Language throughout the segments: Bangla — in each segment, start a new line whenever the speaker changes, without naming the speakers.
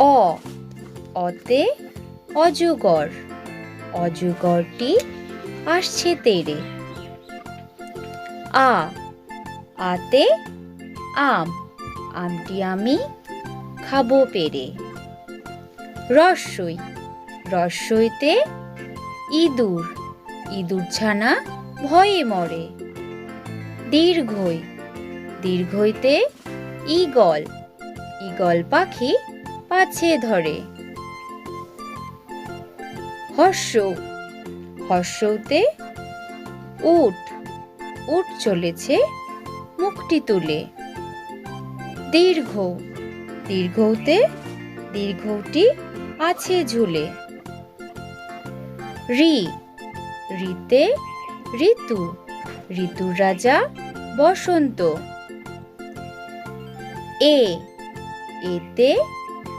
অ, অতে অজগর। অজগরটি আসছে তেরে। আ, আতে আম। আমটি আমি খাব পেরে। রস্যই রস্যইতে ইঁদুর। ইঁদুর ছানা ভয়ে মরে। দীর্ঘই, দীর্ঘইতে ঈগল। ঈগল পাখি পাছে ধরে। হর্ষ হর্ষতে উট উট চলেছে মুখটি তুলে। দীর্ঘ, দীর্ঘতে দীর্ঘটি আছে ঝুলে। রি, রিতে ঋতু, ঋতুর রাজা বসন্ত। এ, এতে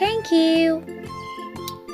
Thank you.